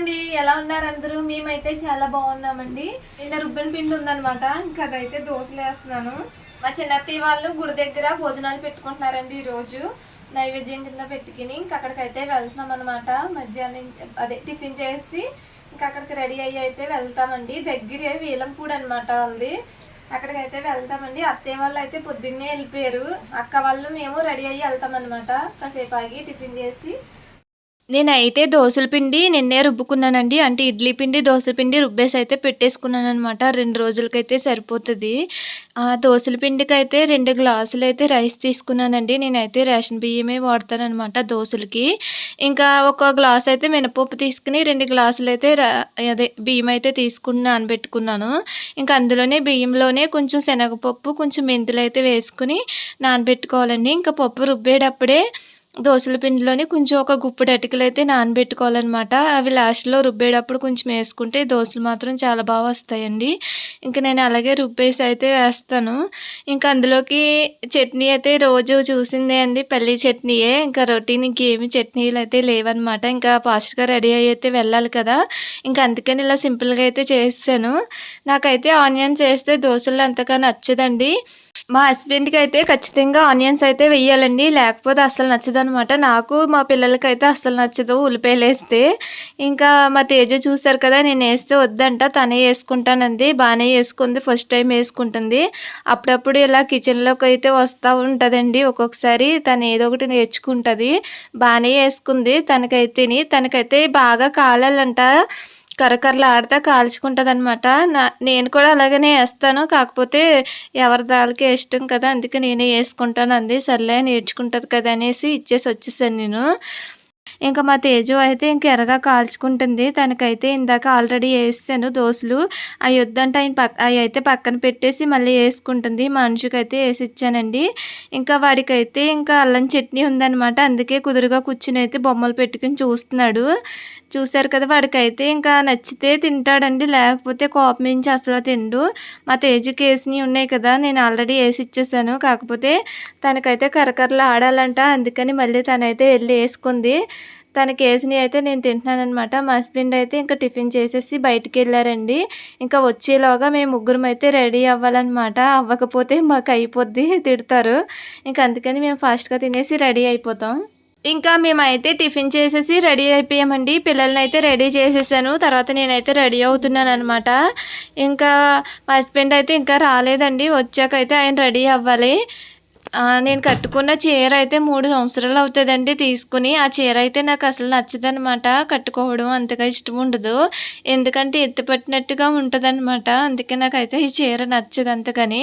అండి ఎలా ఉన్నారు అందరూ? మేమైతే చాలా బాగున్నామండి. నిన్న రుబ్బన్ పిండి ఉందనమాట ఇంకా అదైతే దోశలు వేస్తున్నాను. మా చిన్నత్తయ్య వాళ్ళు గుడి దగ్గర భోజనాలు పెట్టుకుంటున్నారండి ఈరోజు. నైవేద్యం కింద పెట్టుకుని ఇంకా అక్కడికైతే వెళ్తున్నాం అనమాట మధ్యాహ్నం అదే టిఫిన్ చేసి ఇంకా అక్కడికి రెడీ అయ్యి అయితే వెళ్తామండి. దగ్గరే వీలంపూడి అనమాట వాళ్ళది. అక్కడికైతే వెళ్తామండి. అత్తయ్య వాళ్ళు అయితే పొద్దున్నే వెళ్ళిపోయారు. అక్క వాళ్ళు మేము రెడీ అయ్యి వెళ్తామన్నమాట. కాసేపు ఆగి టిఫిన్ చేసి నేనైతే దోసల పిండి నిన్నే రుబ్బుకున్నానండి. అంటే ఇడ్లీ పిండి దోసల పిండి రుబ్బేసి అయితే పెట్టేసుకున్నాను అనమాట రెండు రోజులకైతే సరిపోతుంది. ఆ దోసల పిండికి అయితే రెండు గ్లాసులు అయితే రైస్ తీసుకున్నానండి. నేనైతే రేషన్ బియ్యమే వాడతానమాట దోశలకి. ఇంకా ఒక గ్లాస్ అయితే మినపప్పు తీసుకుని రెండు గ్లాసులు అయితే అదే బియ్యం అయితే తీసుకుని నానబెట్టుకున్నాను. ఇంకా అందులోనే బియ్యంలోనే కొంచెం శనగపప్పు కొంచెం మెంతులు అయితే వేసుకుని నానబెట్టుకోవాలండి. ఇంకా పప్పు రుబ్బేటప్పుడే దోసల పిండిలోని కొంచెం ఒక గుప్పుడు అటుకులు అయితే నానబెట్టుకోవాలన్నమాట. అవి లాస్ట్లో రుబ్బేటప్పుడు కొంచెం వేసుకుంటే దోశలు మాత్రం చాలా బాగా వస్తాయండి. ఇంకా నేను అలాగే రుబ్బేసి అయితే వేస్తాను. ఇంకా అందులోకి చట్నీ అయితే రోజు చూసిందే అండి పల్లి చట్నీయే. ఇంకా రొటీన్ ఇంకేమి చట్నీలు అయితే లేవన్నమాట. ఇంకా ఫాస్ట్గా రెడీ అయ్యి అయితే వెళ్ళాలి కదా. ఇంకా అందుకని ఇలా సింపుల్గా అయితే చేస్తాను. నాకైతే ఆనియన్స్ వేస్తే దోశలు అంతగా నచ్చదండి. మా హస్బెండ్కి అయితే ఖచ్చితంగా ఆనియన్స్ అయితే వెయ్యాలండి. లేకపోతే అసలు నచ్చదు అనమాట నాకు మా పిల్లలకి అయితే అసలు నచ్చదు ఉల్లిపాయలు వేస్తే. ఇంకా మా తేజ చూసారు కదా నేను వేస్తే వద్దంట. తనే వేసుకుంటానంది. బాగానే వేసుకుంది. ఫస్ట్ టైం వేసుకుంటుంది. అప్పుడప్పుడు ఇలా కిచెన్లోకి అయితే వస్తూ ఉంటుందండి ఒక్కొక్కసారి. తను ఏదో ఒకటి నేర్చుకుంటుంది. బాగానే వేసుకుంది. తనకైతేని తనకైతే బాగా కాలాలంట. కరకరలు ఆడితే కాల్చుకుంటుంది అనమాట నా నేను కూడా అలాగనే వేస్తాను. కాకపోతే ఎవరి దానికి ఇష్టం కదా అందుకే నేనే వేసుకుంటాను అంది. సర్లే నేర్చుకుంటుంది కదా అనేసి ఇచ్చేసి వచ్చేసాను నేను. ఇంకా మా తేజు అయితే ఇంక ఎర్రగా కాల్చుకుంటుంది. తనకైతే ఇందాక ఆల్రెడీ వేసాను దోశలు. అవి వద్దంటే ఆయన పక్క అవి అయితే పక్కన పెట్టేసి మళ్ళీ వేసుకుంటుంది. మనిషికి అయితే వేసి ఇచ్చానండి ఇంకా వాడికైతే ఇంకా అల్లం చట్నీ ఉందన్నమాట. అందుకే కుదురుగా కూర్చుని అయితే బొమ్మలు పెట్టుకుని చూస్తున్నాడు. చూశారు కదా వాడికైతే ఇంకా నచ్చితే తింటాడండి. లేకపోతే కోపం నుంచి అసలు తిండు. మా తేజుకి వేసినవి ఉన్నాయి కదా నేను ఆల్రెడీ వేసి ఇచ్చేసాను కాకపోతే తనకైతే కరకరలు ఆడాలంట అందుకని మళ్ళీ తనైతే వెళ్ళి వేసుకుంది. తనకి వేసినవి అయితే నేను తింటున్నానమాట మా హస్బెండ్ అయితే ఇంకా టిఫిన్ చేసేసి బయటికి వెళ్ళారండి. ఇంకా వచ్చేలోగా మేము ముగ్గురం అయితే రెడీ అవ్వాలన్నమాట. అవ్వకపోతే మాకు అయిపోద్ది తిడతారు. ఇంకా అందుకని మేము ఫాస్ట్గా తినేసి రెడీ అయిపోతాం. ఇంకా మేమైతే టిఫిన్ చేసేసి రెడీ అయిపోయామండి. పిల్లల్ని అయితే రెడీ చేసేసాను. తర్వాత నేనైతే రెడీ అవుతున్నాను అనమాట ఇంకా మా హస్బెండ్ అయితే ఇంకా రాలేదండి. వచ్చాకైతే ఆయన రెడీ అవ్వాలి. నేను కట్టుకున్న చీర అయితే మూడు సంవత్సరాలు అవుతుందండి తీసుకుని. ఆ చీర అయితే నాకు అసలు నచ్చదనమాట. కట్టుకోవడం అంతగా ఇష్టం ఉండదు. ఎందుకంటే ఎత్తుపట్టినట్టుగా ఉంటుందన్నమాట అందుకే నాకైతే ఈ చీర నచ్చదు అంతకని.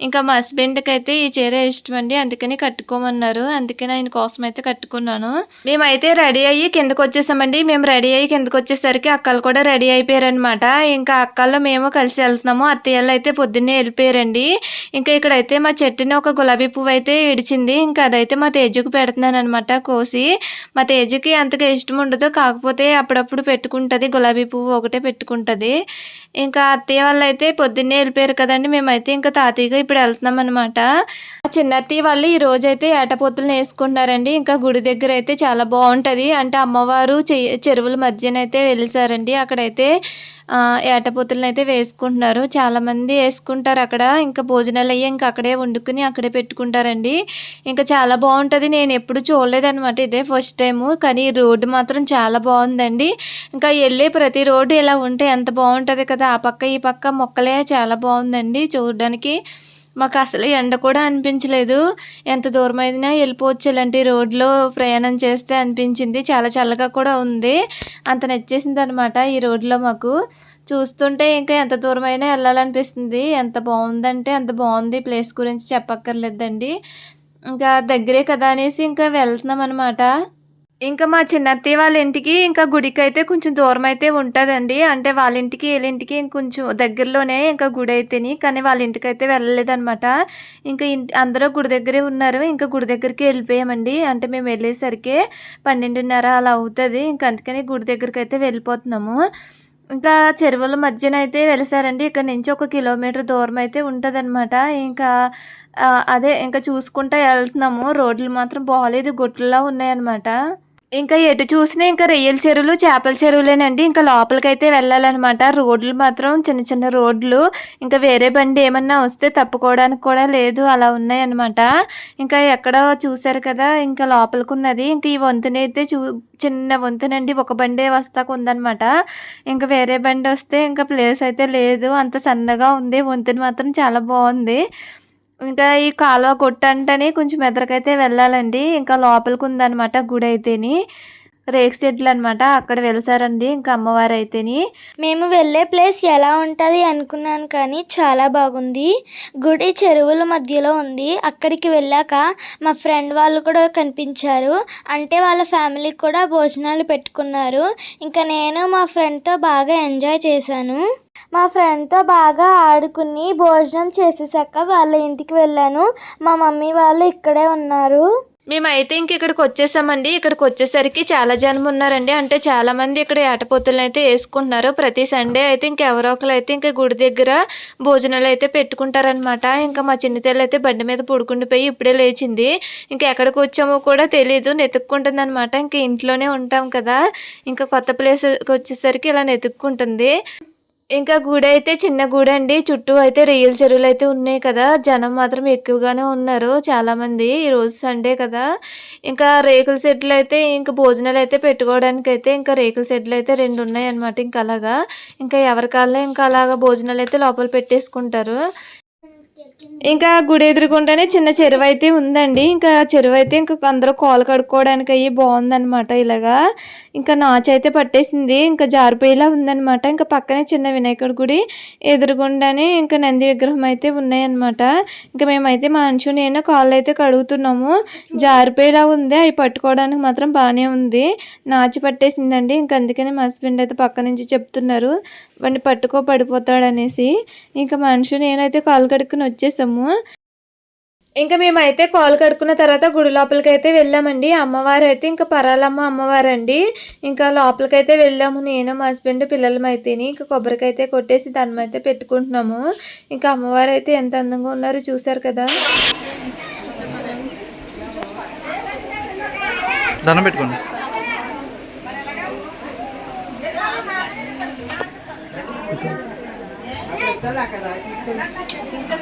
ఇంకా మా హస్బెండ్కి అయితే ఈ చీర ఇష్టం అండి అందుకని కట్టుకోమన్నారు. అందుకని ఆయన కోసం అయితే కట్టుకున్నాను. మేమైతే రెడీ అయ్యి కిందకు వచ్చేసామండి. మేము రెడీ అయ్యి కిందకు వచ్చేసరికి అక్కలు కూడా రెడీ అయిపోయారనమాట. ఇంకా అక్కల్లో మేము కలిసి వెళ్తున్నాము. అత్తయ్యలు అయితే పొద్దున్నే వెళ్ళిపోయారండి. ఇంకా ఇక్కడైతే మా చెట్టుని ఒక గులాబీ పువ్వు అయితే ఇడిచింది. ఇంకా అదైతే మా తేజుకు పెడుతున్నాను అనమాట కోసి. మా తేజుకి అంతగా ఇష్టం ఉండదు కాకపోతే అప్పుడప్పుడు పెట్టుకుంటుంది. గులాబీ పువ్వు ఒకటే పెట్టుకుంటుంది. ఇంకా అత్తయ్య వాళ్ళు అయితే పొద్దున్నే వెళ్ళిపోయారు కదండి. మేమైతే ఇంకా తాతయ్యగా ఇప్పుడు వెళ్తున్నాం అనమాట చిన్న అత్తయ్య వాళ్ళు ఈ రోజైతే ఏటపోతులను వేసుకుంటున్నారండి. ఇంకా గుడి దగ్గర అయితే చాలా బాగుంటుంది. అంటే అమ్మవారు చె- చెరువుల మధ్యన అయితే వెలిసారండి. అక్కడైతే ఏటపోతులను అయితే వేసుకుంటున్నారు. చాలామంది వేసుకుంటారు అక్కడ. ఇంకా భోజనాలు అయ్యి ఇంకా అక్కడే వండుకుని అక్కడే పెట్టుకుంటారండి. ఇంకా చాలా బాగుంటుంది. నేను ఎప్పుడు చూడలేదన్నమాట ఇదే ఫస్ట్ టైము. కానీ రోడ్డు మాత్రం చాలా బాగుందండి. ఇంకా వెళ్ళే ప్రతి రోడ్డు ఇలా ఉంటే ఎంత బాగుంటుంది కదా. ఆ పక్క ఈ పక్క మొక్కలే చాలా బాగుందండి చూడడానికి. మాకు అసలు ఎండ కూడా అనిపించలేదు. ఎంత దూరం అయినా వెళ్ళిపోవచ్చు ఇలాంటి రోడ్లో ప్రయాణం చేస్తే అనిపించింది. చాలా చల్లగా కూడా ఉంది. అంత నచ్చేసింది అనమాట ఈ రోడ్లో మాకు. చూస్తుంటే ఇంకా ఎంత దూరం అయినా వెళ్ళాలనిపిస్తుంది. ఎంత బాగుందంటే అంత బాగుంది. ప్లేస్ గురించి చెప్పక్కర్లేదండి. ఇంకా దగ్గరే కదా అనేసి ఇంకా వెళ్తున్నాం అనమాట ఇంకా మా చిన్నత్తయ్య వాళ్ళ ఇంటికి ఇంకా గుడికి అయితే కొంచెం దూరం అయితే ఉంటుందండి. అంటే వాళ్ళ ఇంటికి వీళ్ళ ఇంటికి కొంచెం దగ్గరలోనే ఇంకా గుడి అయితేని కానీ వాళ్ళ ఇంటికి అయితే వెళ్ళలేదన్నమాట. ఇంకా ఇంటి అందరూ గుడి దగ్గరే ఉన్నారు. ఇంకా గుడి దగ్గరికి వెళ్ళిపోయామండి. అంటే మేము వెళ్ళేసరికి పన్నెండున్నర అలా అవుతుంది. ఇంకా అందుకని గుడి దగ్గరికి అయితే వెళ్ళిపోతున్నాము. ఇంకా చెరువుల మధ్యన అయితే వెలిసారండి. ఇక్కడ నుంచి ఒక కిలోమీటర్ దూరం అయితే ఉంటుందన్నమాట. ఇంకా అదే ఇంకా చూసుకుంటూ వెళ్తున్నాము. రోడ్లు మాత్రం బాగాలేదు గుట్లలో ఉన్నాయన్నమాట. ఇంకా ఎటు చూసినా ఇంకా రొయ్యల చెరువులు చేపల చెరువులేనండి. ఇంకా లోపలికైతే వెళ్ళాలన్నమాట. రోడ్లు మాత్రం చిన్న చిన్న రోడ్లు. ఇంకా వేరే బండి ఏమన్నా వస్తే తప్పుకోవడానికి కూడా లేదు. అలా ఉన్నాయన్నమాట. ఇంకా ఎక్కడో చూసారు కదా ఇంకా లోపలికి ఉన్నది ఇంకా ఈ వంతెన అయితే చూ చిన్న వంతునండి. ఒక బండే వస్తాకు ఉందన్నమాట. ఇంకా వేరే బండి వస్తే ఇంకా ప్లేస్ అయితే లేదు. అంత సన్నగా ఉంది. వంతెన మాత్రం చాలా బాగుంది. ఇంకా ఈ కాలువ కొట్టు అంటేనే కొంచెం ఎదరికైతే వెళ్ళాలండి. ఇంకా లోపలికి ఉందన్నమాట గుడి అయితేని రేక్ సెట్లు అనమాట అక్కడ వెలిసారండి ఇంకా అమ్మవారు అయితేని మేము వెళ్ళే ప్లేస్ ఎలా ఉంటుంది అనుకున్నాను కానీ చాలా బాగుంది. గుడి చెరువుల మధ్యలో ఉంది. అక్కడికి వెళ్ళాక మా ఫ్రెండ్ వాళ్ళు కూడా కనిపించారు. అంటే వాళ్ళ ఫ్యామిలీకి కూడా భోజనాలు పెట్టుకున్నారు. ఇంకా నేను మా ఫ్రెండ్తో బాగా ఎంజాయ్ చేశాను. మా ఫ్రెండ్తో బాగా ఆడుకుని భోజనం చేసేసాక వాళ్ళ ఇంటికి వెళ్ళాను. మా మమ్మీ వాళ్ళు ఇక్కడే ఉన్నారు. మేమైతే ఇంక ఇక్కడికి వచ్చేసామండి. ఇక్కడికి వచ్చేసరికి చాలా జనం ఉన్నారండి. అంటే చాలా మంది ఇక్కడ ఏటపోతులను అయితే వేసుకుంటున్నారు. ప్రతి సండే అయితే ఇంకెవరో ఒకరు అయితే ఇంకా గుడి దగ్గర భోజనాలు అయితే పెట్టుకుంటారనమాట ఇంకా మా చిన్నతల్లి అయితే బండి మీద పడుకుండిపోయి ఇప్పుడే లేచింది. ఇంకా ఎక్కడికి వచ్చామో కూడా తెలియదు నెతుక్కుంటుంది అనమాట ఇంకా ఇంట్లోనే ఉంటాం కదా. ఇంకా కొత్త ప్లేస్కి వచ్చేసరికి ఇలా నెతుక్కుంటుంది ఇంకా గుడి అయితే చిన్న గుడి అండి చుట్టూ అయితే రొయ్యల చెరువులు అయితే ఉన్నాయి కదా. జనం మాత్రం ఎక్కువగానే ఉన్నారు. చాలామంది ఈరోజు సండే కదా. ఇంకా రేకుల సెట్లు అయితే ఇంకా భోజనాలు అయితే పెట్టుకోవడానికి అయితే ఇంకా రేకుల సెట్లు అయితే రెండు ఉన్నాయి అనమాట ఇంకా అలాగా ఇంకా ఎవరి ఇంకా అలాగా భోజనాలు అయితే లోపల పెట్టేసుకుంటారు. ఇంకా గుడి ఎదురుకుండానే చిన్న చెరువు అయితే ఉందండి. ఇంకా చెరువు అయితే ఇంకా అందరూ కాలు కడుక్కోవడానికి అయ్యి బాగుందనమాట ఇలాగా. ఇంకా నాచు అయితే పట్టేసింది. ఇంకా జారిపోయేలా ఉందన్నమాట. ఇంకా పక్కనే చిన్న వినాయకుడి గుడి ఎదురుగుండానే ఇంకా నంది విగ్రహం అయితే ఉన్నాయన్నమాట. ఇంకా మేమైతే మా అంచు నేను కాళ్ళు అయితే కడుగుతున్నాము. జారిపోయేలా ఉంది. అవి పట్టుకోవడానికి మాత్రం బాగానే ఉంది. నాచు పట్టేసిందండి. ఇంకా అందుకని మా హస్బెండ్ అయితే పక్క నుంచి చెప్తున్నారు. వాడిని పట్టుకో పడిపోతాడనేసి. ఇంకా మనిషి నేనైతే కాలు కడుక్కుని వచ్చేసాము. ఇంకా మేమైతే కాలు కడుక్కున్న తర్వాత గుడి లోపలికి అయితే వెళ్ళామండి. అమ్మవారు అయితే ఇంకా పరాలమ్మ అమ్మవారు అండి ఇంకా లోపలికి అయితే వెళ్ళాము. నేను మా హస్బెండ్ పిల్లలం అయితేని ఇంకా కొబ్బరికాయ అయితే కొట్టేసి అయితే పెట్టుకుంటున్నాము. ఇంకా అమ్మవారు అయితే ఎంత అందంగా ఉన్నారో చూసారు కదా. దండం పెట్టుకోండి. ఇంకా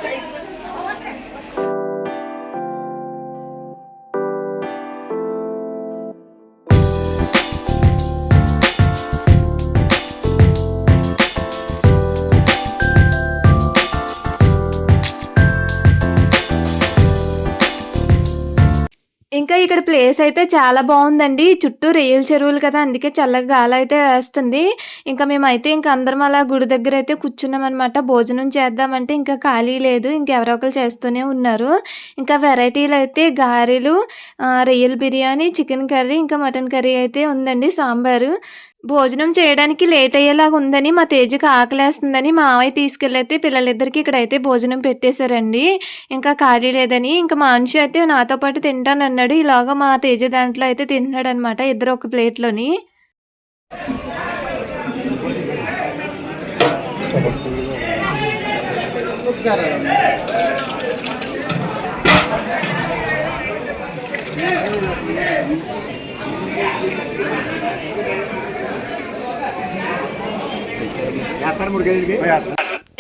ప్లేస్ అయితే చాలా బాగుందండి. చుట్టూ రేయల చెరువులు కదా అందుకే చల్లగా గాలి అయితే వేస్తుంది. ఇంకా మేమైతే ఇంకా అందరం అలా గుడి దగ్గర అయితే కూర్చున్నాం అనమాట భోజనం చేద్దామంటే ఇంకా ఖాళీ లేదు. ఇంకెవరో ఒకరు చేస్తూనే ఉన్నారు. ఇంకా వెరైటీలు అయితే గారెలు రొయ్యల బిర్యానీ చికెన్ కర్రీ ఇంకా మటన్ కర్రీ అయితే ఉందండి. సాంబారు. భోజనం చేయడానికి లేట్ అయ్యేలాగా ఉందని మా తేజకి ఆకలేస్తుందని మా మావయ్య తీసుకెళ్ళైతే పిల్లలిద్దరికి ఇక్కడైతే భోజనం పెట్టేశారండి. ఇంకా ఖాళీ లేదని ఇంకా మా అయితే నాతో పాటు తింటానన్నాడు. ఇలాగా మా తేజ దాంట్లో అయితే తింటున్నాడు అనమాట ఇద్దరు ఒక ప్లేట్లోని.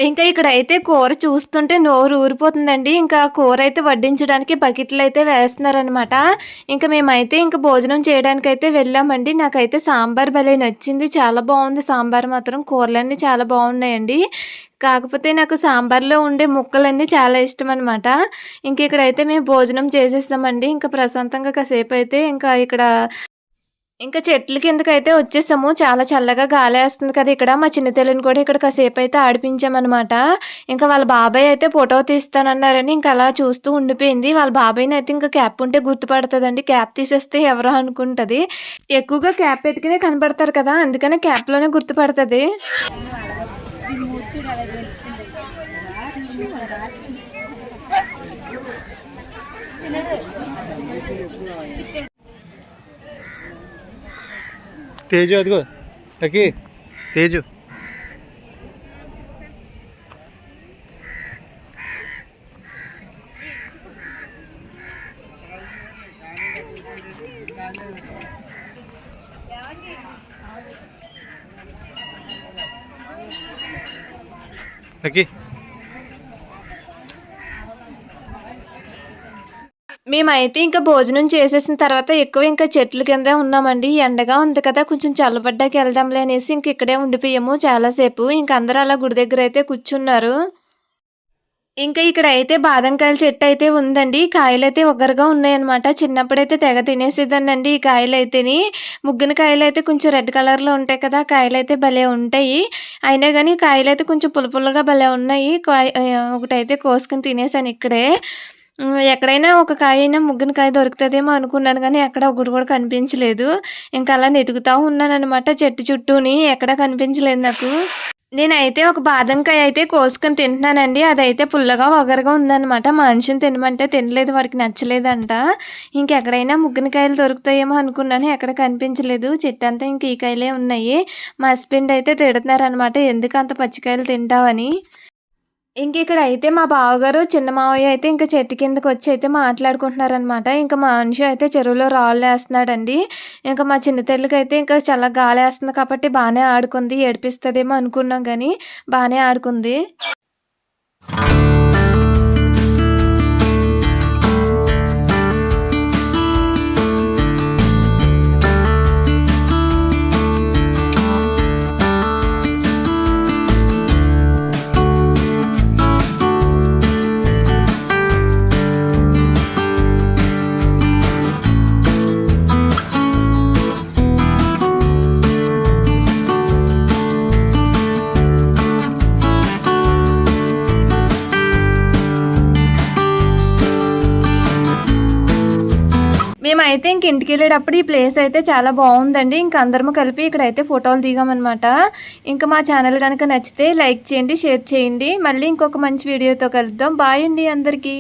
ఇంకా ఇక్కడ అయితే కూర చూస్తుంటే నోరు ఊరిపోతుందండి. ఇంకా కూర అయితే వడ్డించడానికి బకెట్లు అయితే వేస్తున్నారనమాట ఇంకా మేమైతే ఇంకా భోజనం చేయడానికి అయితే వెళ్ళామండి. నాకైతే సాంబార్ భలే నచ్చింది. చాలా బాగుంది సాంబార్ మాత్రం. కూరలన్నీ చాలా బాగున్నాయండి. కాకపోతే నాకు సాంబార్లో ఉండే ముక్కలన్నీ చాలా ఇష్టం అనమాట ఇంక ఇక్కడైతే మేము భోజనం చేసేసామండి. ఇంకా ప్రశాంతంగా కాసేపు అయితే ఇంకా ఇక్కడ ఇంకా చెట్ల కిందకైతే వచ్చేసాము. చాలా చల్లగా గాలి వేస్తుంది కదా ఇక్కడ. మా చిన్నతల్లిని కూడా ఇక్కడ కాసేపు అయితే ఆడిపించామన్నమాట. ఇంకా వాళ్ళ బాబాయ్ అయితే ఫోటో తీస్తానన్నారని ఇంకా అలా చూస్తూ ఉండిపోయింది. వాళ్ళ బాబాయ్ని అయితే ఇంకా క్యాప్ ఉంటే గుర్తుపడుతుందండి. క్యాప్ తీసేస్తే ఎవరో అనుకుంటుంది. ఎక్కువగా క్యాప్ పెట్టుకునే కనపడతారు కదా. అందుకనే క్యాప్లోనే గుర్తుపడుతుంది. తేజు అదిగో లకి తేజు లకి మేమైతే ఇంకా భోజనం చేసేసిన తర్వాత ఎక్కువ ఇంకా చెట్ల కిందే ఉన్నామండి. ఎండగా ఉంది కదా కొంచెం చల్లబడ్డాకి వెళ్దాంలే అనేసి ఇంక ఇక్కడే ఉండిపోయాము చాలాసేపు. ఇంక అందరూ అలా గుడి దగ్గర అయితే కూర్చున్నారు. ఇంకా ఇక్కడ అయితే బాదంకాయల చెట్టు అయితే ఉందండి. కాయలు అయితే ఒగ్గరగా ఉన్నాయన్నమాట. చిన్నప్పుడైతే తెగ తినేసేదానండి ఈ కాయలు అయితేని ముగ్గిన కాయలు అయితే కొంచెం రెడ్ కలర్లో ఉంటాయి కదా కాయలు అయితే భలే ఉంటాయి. అయినా కానీ కాయలు అయితే కొంచెం పులుపులుగా భలే ఉన్నాయి. కాయ ఒకటైతే కోసుకొని తినేసాను ఇక్కడే. ఎక్కడైనా ఒక కాయ అయినా ముగ్గిన కాయ దొరుకుతుందేమో అనుకున్నాను కానీ ఎక్కడ ఒకటి కూడా కనిపించలేదు. ఇంకా అలా వెతుకుతా ఉన్నాను అనమాట చెట్టు చుట్టూని. ఎక్కడ కనిపించలేదు నాకు. నేనైతే ఒక బాదంకాయ అయితే కోసుకొని తింటున్నానండి. అదైతే పుల్లగా ఒగరగా ఉందన్నమాట. మనిషిని తినమంటే తినలేదు వాడికి నచ్చలేదంట. ఇంకెక్కడైనా ముగ్గిన కాయలు దొరుకుతాయేమో అనుకున్నాను ఎక్కడ కనిపించలేదు. చెట్టు అంతా ఇంక ఈ కాయలే ఉన్నాయి. మా హస్బెండ్ అయితే తిడుతున్నారనమాట ఎందుకు అంత పచ్చికాయలు తింటావని? ఇంక ఇక్కడ అయితే మా బావగారు చిన్న మావయ్య అయితే ఇంకా చెట్టు కిందకి వచ్చి అయితే మాట్లాడుకుంటున్నారనమాట ఇంకా మా మనిషి అయితే చెరువులో రాళ్ళు వేస్తున్నాడండి ఇంకా మా చిన్న తల్లికి అయితే ఇంకా చాలా గాలి వేస్తుంది కాబట్టి బాగానే ఆడుకుంది ఏడిపిస్తుందేమో అనుకున్నాం కానీ బాగానే ఆడుకుంది. మేమైతే ఇంక ఇంటికి వెళ్ళేటప్పుడు ఈ ప్లేస్ అయితే చాలా బాగుందండి. ఇంక అందరము కలిపి ఇక్కడైతే ఫోటోలు దిగామన్నమాట. ఇంకా మా ఛానల్ కనుక నచ్చితే లైక్ చేయండి షేర్ చేయండి. మళ్ళీ ఇంకొక మంచి వీడియోతో కలుద్దాం. బాయ్ అండి అందరికీ.